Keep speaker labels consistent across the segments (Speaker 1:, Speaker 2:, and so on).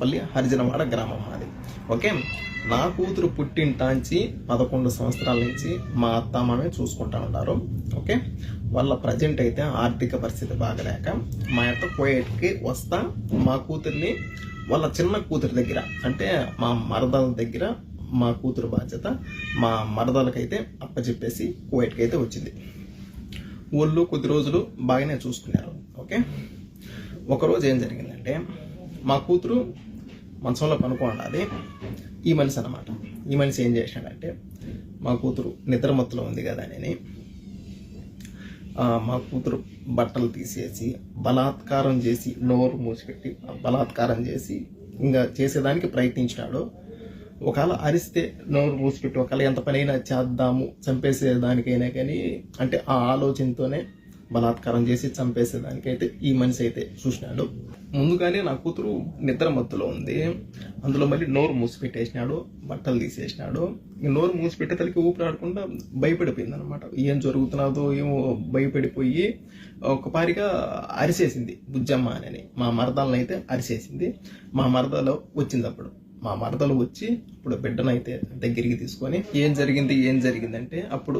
Speaker 1: పల్లి హరిజనవాడ గ్రామం అది. ఓకే? నా కూతురు పుట్టింటాంచి పదకొండు సంవత్సరాల నుంచి మా అత్త మామే చూసుకుంటా ఉన్నారు. ఓకే? వాళ్ళ ప్రజెంట్ అయితే ఆర్థిక పరిస్థితి బాగలేక మా అత్త కోయేట్కి వస్తా మా కూతుర్ని వాళ్ళ చిన్న కూతురు దగ్గర అంటే మా మరదల దగ్గర మా కూతురు బాధ్యత మా మరదలకైతే అప్పచెప్పేసి కోయేట్కి అయితే వచ్చింది. ఊళ్ళో కొద్ది రోజులు బాగానే చూసుకున్నారు. ఓకే? ఒకరోజు ఏం జరిగిందంటే మా కూతురు మనసులో కనుక్కోండి అది ఈ మనిషి అనమాట ఈ మనిషి ఏం చేశాడంటే మా కూతురు నిద్రమత్తులో ఉంది కదా అని మా కూతురు బట్టలు తీసేసి బలాత్కారం చేసి నోరు మూసిపెట్టి బలాత్కారం చేసి ఇంకా చేసేదానికి ప్రయత్నించినాడు. ఒకవేళ అరిస్తే నోరు మూసిపెట్టి ఒకవేళ ఎంత పనైనా చేద్దాము చంపేసేదానికైనా కానీ అంటే ఆ ఆలోచనతోనే బలాత్కారం చేసి చంపేసేదానికైతే ఈ మనిషి అయితే చూసినాడు. ముందుగానే నా కూతురు నిద్ర మత్తులో ఉంది. అందులో మళ్ళీ నోరు మూసిపెట్టేసినాడు బట్టలు తీసేసినాడు. నోరు మూసిపెట్టే తలకి ఊపిరాడకుండా భయపడిపోయింది అనమాట ఏం జరుగుతున్నదో ఏమో భయపడిపోయి ఒకపారిగా అరిసేసింది. బుజ్జమ్మ అని. మా మరదలను అయితే అరిసేసింది. మా మరదలో వచ్చింది అప్పుడు. మా మరదలు వచ్చి ఇప్పుడు బిడ్డనైతే దగ్గరికి తీసుకొని ఏం జరిగింది ఏం జరిగిందంటే అప్పుడు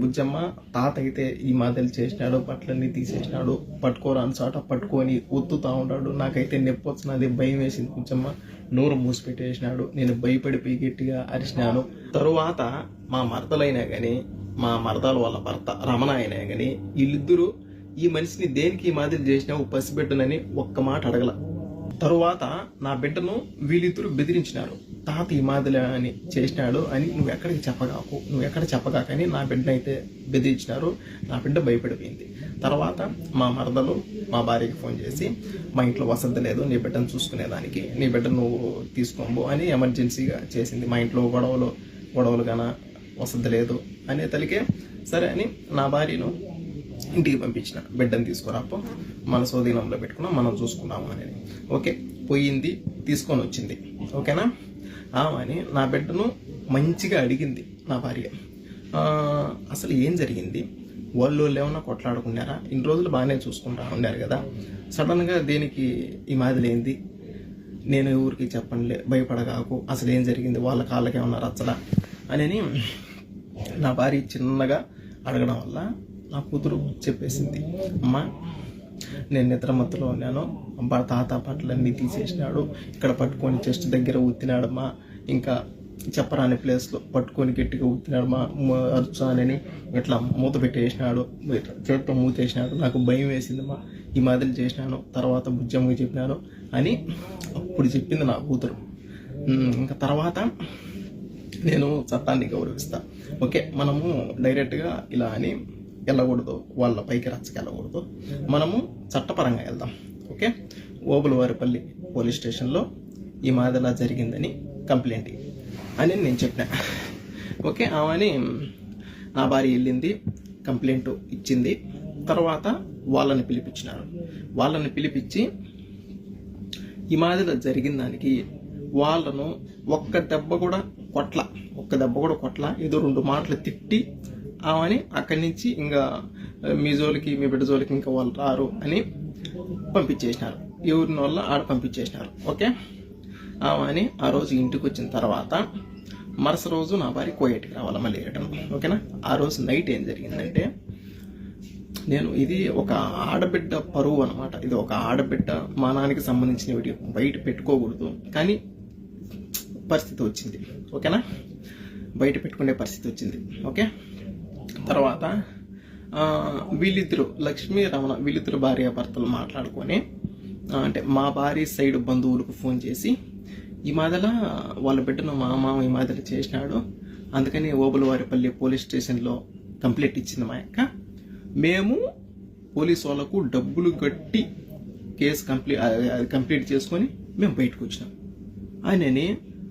Speaker 1: బుజ్జమ్మ తాత అయితే ఈ మాదలు చేసినాడు బట్టలన్నీ తీసేసినాడు పట్టుకోరాని చోట పట్టుకొని ఒత్తుతా ఉన్నాడు. నాకైతే నొప్పి వచ్చినది భయం వేసింది బుజ్జమ్మ. నోరు మూసిపెట్టేసినాడు నేను భయపడిపోయి గట్టిగా అరిచినాను. తరువాత మా మరదలైనా కానీ మా మరదల వాళ్ళ భర్త రమణ అయినా కానీ వీళ్ళిద్దరూ ఈ మనిషిని దేనికి ఈ మాదిరి చేసినావు పసిబిడ్డనని ఒక్క మాట అడగల. తరువాత నా బిడ్డను వీళ్ళిద్దరు బెదిరించినారు. తాత ఈ మాదిరి అని చేసినాడు అని నువ్వు ఎక్కడికి చెప్పగాకు నువ్వు ఎక్కడ చెప్పగాకని నా బిడ్డనైతే బెదిరించినారు. నా బిడ్డ భయపడిపోయింది. తర్వాత మా మరదలు మా భార్యకి ఫోన్ చేసి మా ఇంట్లో వసతి లేదు నీ బిడ్డను చూసుకునేదానికి నీ బిడ్డ నువ్వు తీసుకోంబు అని ఎమర్జెన్సీగా చేసింది. మా ఇంట్లో గొడవలు గొడవలు గాన వసతి లేదు అనే తలికే సరే అని నా భార్యను ఇంటికి పంపించిన. బిడ్డను తీసుకురాపో మన స్వాధీనంలో పెట్టుకున్నాం మనం చూసుకున్నాము అని ఓకే? పోయింది తీసుకొని వచ్చింది. ఓకేనా? ఆమని నా బిడ్డను మంచిగా అడిగింది నా భార్య. అసలు ఏం జరిగింది? వాళ్ళు వాళ్ళు ఏమన్నా కొట్లాడుకున్నారా? ఇన్ని రోజులు బాగానే చూసుకుంటా ఉన్నారు కదా. సడన్గా దేనికి ఈ మాదిరి నేను ఊరికి చెప్పండి భయపడగాకు అసలు ఏం జరిగింది? వాళ్ళ కాళ్ళకి ఏమన్నా రచ్చడా అని నా భార్య చిన్నగా అడగడం వల్ల నా కూతురు చెప్పేసింది అమ్మ నేను నిద్రమత్తులో ఉన్నాను. అబ్బా తాత పంటలన్నీ తీసేసినాడు. ఇక్కడ పట్టుకొని చెస్ట్ దగ్గర ఉత్తినాడమ్మా ఇంకా చెప్పరాని ప్లేస్లో పట్టుకొని గట్టిగా ఉత్తినాడు మా అరుచానని ఇట్లా మూత పెట్టేసినాడు. ఇట్లా చేతితో మూతేసినాడు. నాకు భయం వేసిందమ్మా. ఈ మాదిరి చేసినాను. తర్వాత బుజ్జమ్మకి చెప్పినాను అని అప్పుడు చెప్పింది నా కూతురు. ఇంకా తర్వాత నేను చట్టాన్ని గౌరవిస్తా. ఓకే మనము డైరెక్ట్గా ఇలా అని వెళ్ళకూడదు వాళ్ళ పైకి రచ్చకెళ్ళకూడదు మనము చట్టపరంగా వెళ్దాం ఓకే? ఓబులవారిపల్లి పోలీస్ స్టేషన్లో ఈ మాదిలా జరిగిందని కంప్లైంట్. అని నేను చెప్పిన ఓకే? ఆమెని నా భార్య వెళ్ళింది కంప్లైంట్ ఇచ్చింది. తర్వాత వాళ్ళని పిలిపించినారు. వాళ్ళని పిలిపించి ఈ మాదిరి జరిగిన దానికి వాళ్ళను ఒక్క దెబ్బ కూడా కొట్ల ఒక్క దెబ్బ కూడా కొట్ల ఏదో రెండు మాటలు తిట్టి ఆమెని అక్కడి నుంచి ఇంకా మీ జోలికి మీ బిడ్డ జోలికి ఇంకా వాళ్ళు రారు అని పంపించేసినారు. ఎవరిని వల్ల ఆడ పంపించేసినారు. ఓకే? ఆమెని ఆ రోజు ఇంటికి వచ్చిన తర్వాత మరుస రోజు నా భార్య కోయేటికి రావాలి మళ్ళీ వేయటం ఓకేనా? ఆ రోజు నైట్ ఏం జరిగిందంటే నేను ఇది ఒక ఆడబిడ్డ పరువు అనమాట ఇది ఒక ఆడబిడ్డ మానానికి సంబంధించిన వీడియో. బయట పెట్టుకోకూడదు. కానీ పరిస్థితి వచ్చింది. ఓకేనా? బయట పెట్టుకునే పరిస్థితి వచ్చింది. ఓకే? తర్వాత వీళ్ళిద్దరు లక్ష్మీ రమణ వీళ్ళిద్దరు భార్య భర్తలు మాట్లాడుకొని అంటే మా భార్య సైడ్ బంధువులకు ఫోన్ చేసి ఈ మాదల వాళ్ళ బిడ్డను మా మామ ఈ మాదిరి చేసినాడు. అందుకని ఓబులవారిపల్లి పోలీస్ స్టేషన్లో కంప్లైంట్ ఇచ్చింది మా యొక్క మేము పోలీస్ వాళ్ళకు డబ్బులు కట్టి కేసు కంప్లీట్ కంప్లీట్ చేసుకొని మేము బయటకు వచ్చినాం. ఆయనని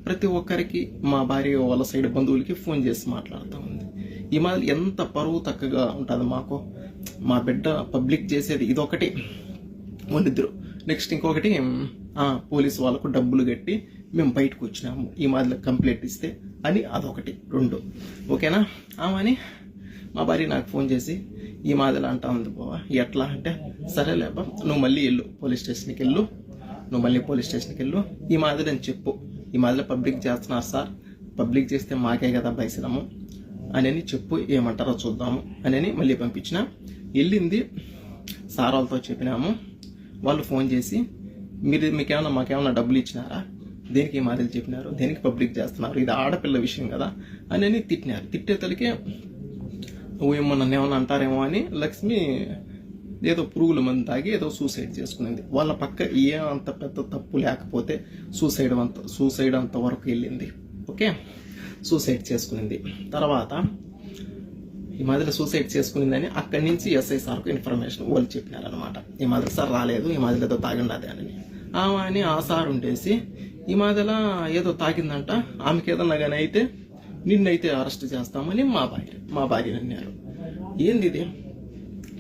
Speaker 1: ప్రతి ఒక్కరికి మా భార్య వాళ్ళ సైడ్ బంధువులకి ఫోన్ చేసి మాట్లాడుతూ ఈ మాదిరి ఎంత పరువు తక్కువగా ఉంటుంది మాకు? మా బిడ్డ పబ్లిక్ చేసేది ఇదొకటి. వండిద్దరు నెక్స్ట్ ఇంకొకటి పోలీస్ పోలీసు వాళ్ళకు డబ్బులు కట్టి మేము బయటకు వచ్చినాము. ఈ మాదిరి కంప్లైంట్ ఇస్తే అని అదొకటి. రెండు. ఓకేనా? ఆమెని మా భార్య నాకు ఫోన్ చేసి ఈ మాదిరి అంటా ఉంది బావా. ఎట్లా అంటే సరేలేబ్బా నువ్వు మళ్ళీ వెళ్ళు. పోలీస్ స్టేషన్కి వెళ్ళు. నువ్వు మళ్ళీ పోలీస్ స్టేషన్కి వెళ్ళు. ఈ మాదిరి అని చెప్పు. ఈ మాదిరి పబ్లిక్ చేస్తున్నారు సార్. పబ్లిక్ చేస్తే మాకే కదా పైసలము. అని చెప్పు ఏమంటారో చూద్దాము. అని మళ్ళీ పంపించిన. వెళ్ళింది. సార్ వాళ్ళతో చెప్పినాము. వాళ్ళు ఫోన్ చేసి మీరు మీకేమన్నా మాకేమన్నా డబ్బులు ఇచ్చినారా? దేనికి ఈ చెప్పినారు? దేనికి పబ్లిక్ చేస్తున్నారు? ఇది ఆడపిల్ల విషయం కదా. అని తిట్టినారు. తిట్టే తలకే ఏమో నన్ను ఏమన్నా అంటారేమో అని లక్ష్మి ఏదో పురుగుల మంది తాగి ఏదో సూసైడ్ చేసుకునింది. వాళ్ళ పక్క ఏ అంత పెద్ద తప్పు లేకపోతే సూసైడ్ అంత సూసైడ్ అంత వరకు వెళ్ళింది. ఓకే? సూసైడ్ చేసుకునింది. తర్వాత ఈ మాదిరి సూసైడ్ చేసుకునిందని అక్కడి నుంచి ఎస్ఐ సార్కు ఇన్ఫర్మేషన్ వాళ్ళు చెప్పినారనమాట ఈ మాదిరి సార్ రాలేదు ఈ మాదిరితో ఏదో అని ఆమె అని. ఆ సార్ ఉండేసి ఈ మాదిరిలా ఏదో తాగిందంట ఆమెకి ఏదన్నా కానీ అయితే నిన్నైతే అరెస్ట్ చేస్తామని మా భార్య మా భార్యని అన్నారు. ఏంది ఇది?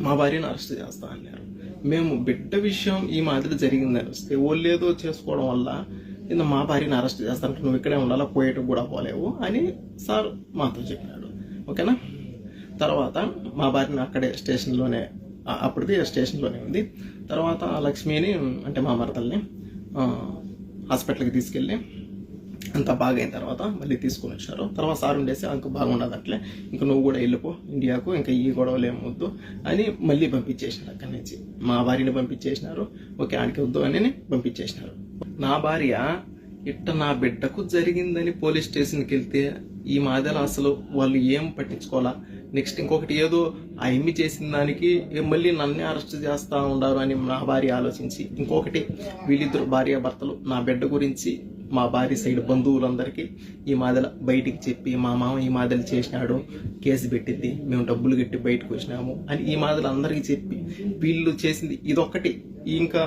Speaker 1: మా భార్యను అరెస్ట్ చేస్తా అన్నారు. మేము బిడ్డ విషయం ఈ మాదిరి జరిగిందని వస్తే వాళ్ళు ఏదో చేసుకోవడం వల్ల నిన్న మా భార్యను అరెస్ట్ చేస్తానంటే నువ్వు ఇక్కడే ఉండాలా? పోయేటకు కూడా పోలేవు అని సార్ మాతో చెప్పాడు ఓకేనా? తర్వాత మా భార్యను అక్కడే స్టేషన్లోనే అప్పటిది స్టేషన్లోనే ఉంది. తర్వాత ఆ లక్ష్మిని అంటే మా మరతల్ని హాస్పిటల్కి తీసుకెళ్ళి అంత బాగా అయిన తర్వాత మళ్ళీ తీసుకొని వచ్చారు. తర్వాత సార్ ఉండేసి అంక బాగుండదు అట్లే ఇంకా నువ్వు కూడా వెళ్ళిపో ఇండియాకు ఇంకా ఈ గొడవలు ఏమొద్దు అని మళ్ళీ పంపించేసినారు అక్కడి నుంచి. మా భార్యని పంపించేసినారు. ఓకే ఆడికి వద్దు అని పంపించేసినారు. నా భార్య ఇట్ట నా బిడ్డకు జరిగిందని పోలీస్ స్టేషన్కి వెళ్తే ఈ మాదిరి అసలు వాళ్ళు ఏం పట్టించుకోవాలా? నెక్స్ట్ ఇంకొకటి ఏదో ఆ ఎమ్మి చేసిన దానికి మళ్ళీ నన్నే అరెస్ట్ చేస్తూ ఉండారు అని నా భార్య ఆలోచించి ఇంకొకటి వీళ్ళిద్దరు భార్య భర్తలు నా బిడ్డ గురించి మా భార్య సైడ్ బంధువులందరికీ ఈ మాదల బయటికి చెప్పి మా మామ ఈ మాదలు చేసినాడు కేసు పెట్టింది మేము డబ్బులు కట్టి బయటకు వచ్చినాము అని ఈ మాదలు అందరికీ చెప్పి వీళ్ళు చేసింది ఇదొక్కటి. ఇంకా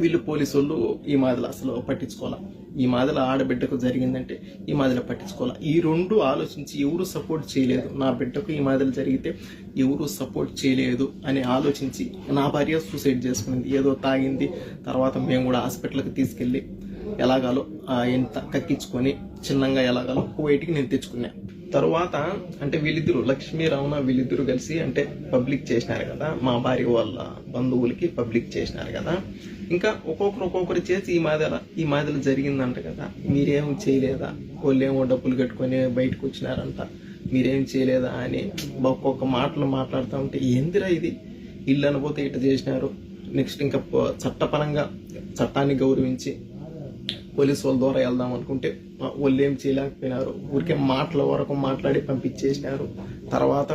Speaker 1: వీళ్ళు పోలీసు వాళ్ళు ఈ మాదలు అసలు పట్టించుకోవాలా? ఈ మాదిల ఆడబిడ్డకు జరిగిందంటే ఈ మాదల పట్టించుకోవాలా? ఈ రెండు ఆలోచించి ఎవరు సపోర్ట్ చేయలేదు నా బిడ్డకు ఈ మాదలు జరిగితే ఎవరు సపోర్ట్ చేయలేదు అని ఆలోచించి నా భార్య సూసైడ్ చేసుకునింది. ఏదో తాగింది తర్వాత మేము కూడా హాస్పిటల్కి తీసుకెళ్ళి ఎలాగాలో ఆ ఎంత కక్కించుకొని చిన్నంగా ఎలాగాలో కువైట్కి నేను తెచ్చుకున్నా. తరువాత అంటే వీళ్ళిద్దరు లక్ష్మీ రమణ వీళ్ళిద్దరు కలిసి అంటే పబ్లిక్ చేసినారు కదా మా భార్య వాళ్ళ బంధువులకి పబ్లిక్ చేసినారు కదా ఇంకా ఒక్కొక్కరు ఒక్కొక్కరు చేసి ఈ మాదిర ఈ మాదిరి జరిగిందంట కదా. మీరేం చేయలేదా? వాళ్ళేమో డబ్బులు కట్టుకొని బయటకు వచ్చినారంట. మీరేం చేయలేదా అని ఒక్కొక్క మాటలు మాట్లాడుతూ ఉంటే ఏందిరా ఇది? ఇల్లు అనబోతే ఇట్ట చేసినారు. నెక్స్ట్ ఇంకా చట్టపరంగా చట్టాన్ని గౌరవించి పోలీసు వాళ్ళ ద్వారా వెళ్దాం అనుకుంటే వాళ్ళు ఏం చేయలేకపోయినారు. ఊరికే మాటల వరకు మాట్లాడి పంపించేసినారు. తర్వాత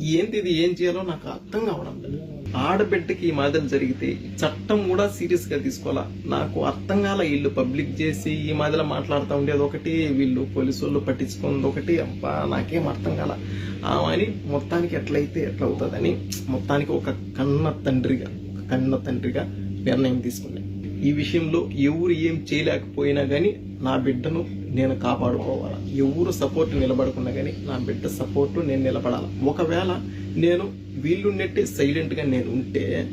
Speaker 1: ఏంది ఇది? ఏం చేయాలో నాకు అర్థం కావడం లేదు. ఆడబిడ్డకి ఈ మాదిరి జరిగితే చట్టం కూడా సీరియస్గా తీసుకోవాలా? నాకు అర్థం కాల వీళ్ళు పబ్లిక్ చేసి ఈ మాదిరిలో మాట్లాడుతూ ఉండేది ఒకటి వీళ్ళు పోలీసు వాళ్ళు పట్టించుకుంది ఒకటి. అబ్బా నాకేం అర్థం కాల. అని మొత్తానికి ఎట్లయితే ఎట్లవుతుందని మొత్తానికి ఒక కన్న తండ్రిగా ఒక కన్న తండ్రిగా నిర్ణయం తీసుకున్నాను ఈ విషయంలో ఎవరు ఏం చేయలేకపోయినా కానీ నా బిడ్డను నేను కాపాడుకోవాలా? ఎవరు సపోర్ట్ నిలబడకుండా కానీ నా బిడ్డ సపోర్ట్ నేను నిలబడాలి? ఒకవేళ నేను వీళ్ళు నెట్టి నేను ఉంటే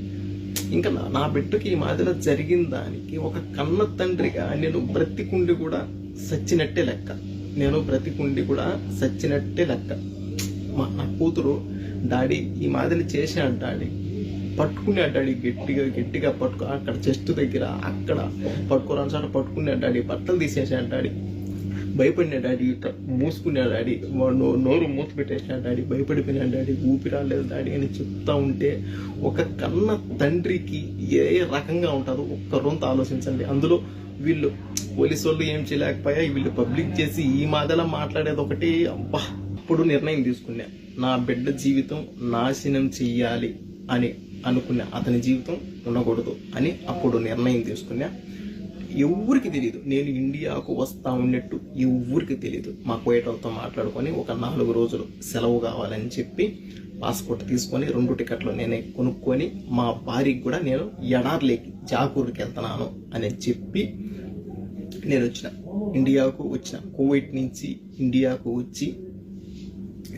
Speaker 1: ఇంకా నా- నా బిడ్డకి ఈ మాదిరిలో జరిగిన దానికి ఒక కన్న తండ్రిగా నేను బ్రతికుండి కూడా సచ్చినట్టే లెక్క. నేను బ్రతికుండి కూడా సచ్చినట్టే లెక్క. మా నా కూతురు డాడీ ఈ మాదిరి చేశాడు డాడీ. పట్టుకున్నాడు డాడీ గట్టిగా గట్టిగా పట్టుకు అక్కడ చెస్ట్ దగ్గర అక్కడ పట్టుకోరాని సార్ పట్టుకున్నాడు డాడీ బట్టలు తీసేసాడు డాడీ. భయపడిన డాడీ. ఇట్లా మూసుకున్నాడు డాడీ. వాడు నో- నోరు మూత పెట్టేసాడు డాడీ. భయపడిపోయినాడు డాడీ. ఊపి రాలేదు డాడీ అని చెప్తా ఉంటే ఒక కన్న తండ్రికి ఏ రకంగా ఉంటుందో ఒక్క రొంత ఆలోచించండి. అందులో వీళ్ళు పోలీసు వాళ్ళు ఏం చేయలేకపోయా వీళ్ళు పబ్లిక్ చేసి ఈ మాదలా మాట్లాడేది ఒకటి అబ్బా! అప్పుడు నిర్ణయం తీసుకున్నా. నా బిడ్డ జీవితం నాశనం చెయ్యాలి అని అనుకున్నా. అతని జీవితం ఉండకూడదు అని అప్పుడు నిర్ణయం తీసుకున్నా. ఎవ్వరికి తెలియదు నేను ఇండియాకు వస్తా ఉన్నట్టు ఎవ్వరికి తెలియదు మా కోయటంతో మాట్లాడుకొని ఒక నాలుగు రోజులు సెలవు కావాలని చెప్పి పాస్పోర్ట్ తీసుకొని రెండు టికెట్లు నేనే కొనుక్కొని మా భార్యకి కూడా నేను ఎడార్లేకి జాకూర్కి వెళ్తున్నాను అని చెప్పి నేను వచ్చిన. ఇండియాకు వచ్చిన. కోవిడ్ నుంచి ఇండియాకు వచ్చి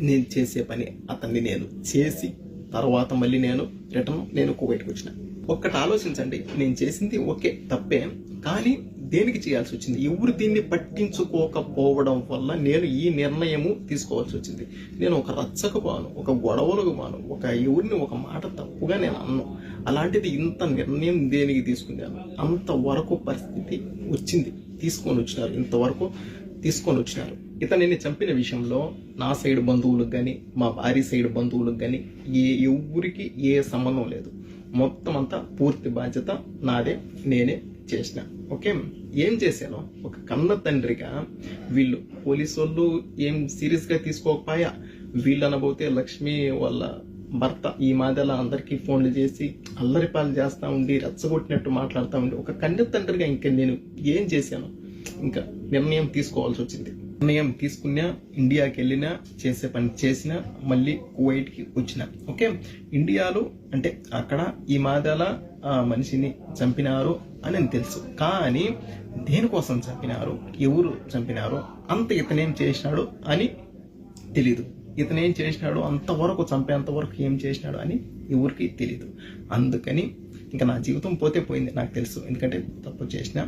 Speaker 1: నేను చేసే పని అతన్ని నేను చేసి తర్వాత మళ్ళీ నేను రిటర్న్ నేను కువైట్కి వచ్చిన. ఒక్కటి ఆలోచించండి. నేను చేసింది ఓకే తప్పే కానీ దేనికి చేయాల్సి వచ్చింది? ఎవరు దీన్ని పట్టించుకోకపోవడం వల్ల నేను ఈ నిర్ణయము తీసుకోవాల్సి వచ్చింది. నేను ఒక రచ్చకు బాను ఒక గొడవలకు బాను ఒక ఎవరిని ఒక మాట తప్పుగా నేను అన్ను. అలాంటిది ఇంత నిర్ణయం దేనికి తీసుకున్నాను అంతవరకు పరిస్థితి వచ్చింది. తీసుకొని వచ్చినారు ఇంతవరకు తీసుకొని వచ్చినారు. ఇతనిని చంపిన విషయంలో నా సైడ్ బంధువులకు కానీ మా భార్య సైడ్ బంధువులకు కానీ ఏ ఎవరికి ఏ సంబంధం లేదు. మొత్తం అంతా పూర్తి బాధ్యత నాదే నేనే చేసిన. ఓకే? ఏం చేశాను ఒక కన్న తండ్రిగా వీళ్ళు పోలీసు వాళ్ళు ఏం సీరియస్గా తీసుకోకపోయా? వీళ్ళు అనబోతే లక్ష్మి వాళ్ళ భర్త ఈ మాదిరిలా అందరికీ ఫోన్లు చేసి అల్లరి పాలు చేస్తా ఉండి రెచ్చగొట్టినట్టు మాట్లాడుతూ ఉండి ఒక కన్న తండ్రిగా ఇంకా నేను ఏం చేశాను ఇంకా నిర్ణయం తీసుకోవాల్సి వచ్చింది. నిర్ణయం తీసుకున్నా ఇండియాకి వెళ్ళినా చేసే పని చేసినా మళ్ళీ కువైట్కి వచ్చిన. ఓకే? ఇండియాలో అంటే అక్కడ ఈ మాదాల ఆ మనిషిని చంపినారు అని తెలుసు. కానీ దేనికోసం చంపినారు? ఎవరు చంపినారు? అంత ఇతనేం చేసినాడు అని తెలీదు. ఇతనేం చేసినాడు? అంతవరకు చంపేంతవరకు ఏం చేసినాడు అని ఎవరికి తెలీదు. అందుకని ఇంకా నా జీవితం పోతే పోయింది నాకు తెలుసు. ఎందుకంటే తప్పు చేసిన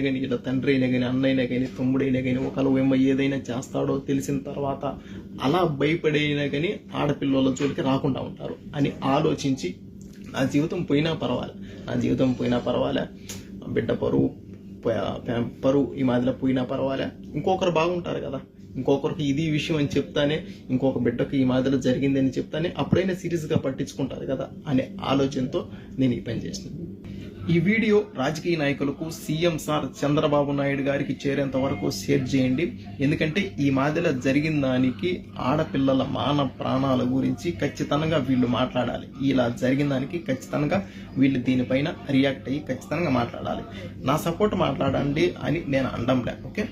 Speaker 1: కానీ ఇట్లా తండ్రి అయినా కానీ అన్నైనా కానీ తమ్ముడైనా కానీ ఒకళ్ళు ఏమో ఏదైనా చేస్తాడో తెలిసిన తర్వాత అలా భయపడైనా కానీ ఆడపిల్లల జోలికి రాకుండా ఉంటారు అని ఆలోచించి నా జీవితం పోయినా పర్వాలే. నా జీవితం పోయినా పర్వాలే. బిడ్డ పరువు పరువు ఈ మాదిరిలో పోయినా పర్వాలే. ఇంకొకరు బాగుంటారు కదా. ఇంకొకరికి ఇది విషయం అని చెప్తానే ఇంకొక బిడ్డకు ఈ మాదిరిలో జరిగిందని చెప్తానే అప్పుడైనా సీరియస్గా పట్టించుకుంటారు కదా అనే ఆలోచనతో నేను ఈ పని చేసిన ఈ వీడియో రాజకీయ నాయకులకు సీఎం సార్ చంద్రబాబు నాయుడు గారికి చేరేంత వరకు షేర్ చేయండి. ఎందుకంటే ఈ మాదిరిలో జరిగిన దానికి ఆడపిల్లల మాన ప్రాణాల గురించి ఖచ్చితంగా వీళ్ళు మాట్లాడాలి. ఇలా జరిగిన దానికి ఖచ్చితంగా వీళ్ళు దీనిపైన రియాక్ట్ అయ్యి ఖచ్చితంగా మాట్లాడాలి. నా సపోర్ట్ మాట్లాడండి అని నేను అండంలే ఓకే?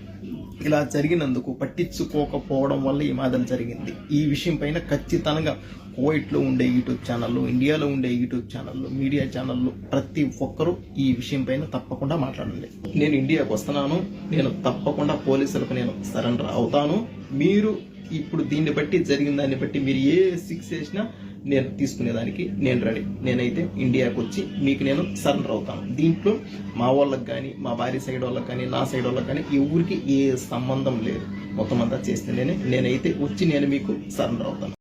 Speaker 1: ఇలా జరిగినందుకు పట్టించుకోకపోవడం వల్ల ఈ మాదిరి జరిగింది. ఈ విషయం పైన ఖచ్చితంగా కువైట్లో ఉండే యూట్యూబ్ ఛానళ్ళు ఇండియాలో ఉండే యూట్యూబ్ ఛానళ్ళు మీడియా ఛానళ్ళు ప్రతి ఒక్కరూ ఈ విషయం పైన తప్పకుండా మాట్లాడండి. నేను ఇండియాకు వస్తున్నాను. నేను తప్పకుండా పోలీసులకు నేను సరెండర్ అవుతాను. మీరు ఇప్పుడు దీన్ని బట్టి జరిగిన దాన్ని బట్టి మీరు ఏ సిక్స్ చేసినా నేను తీసుకునేదానికి నేను రెడీ నేనైతే ఇండియాకి వచ్చి మీకు నేను సరెండర్ అవుతాను. దీంట్లో మా వాళ్ళకి కానీ మా భార్య సైడ్ వాళ్ళకి కానీ నా సైడ్ వాళ్ళకి కానీ ఎవరికి ఏ సంబంధం లేదు. మొత్తం అంతా చేస్తే నేనైతే వచ్చి నేను మీకు సరెండర్ అవుతాను.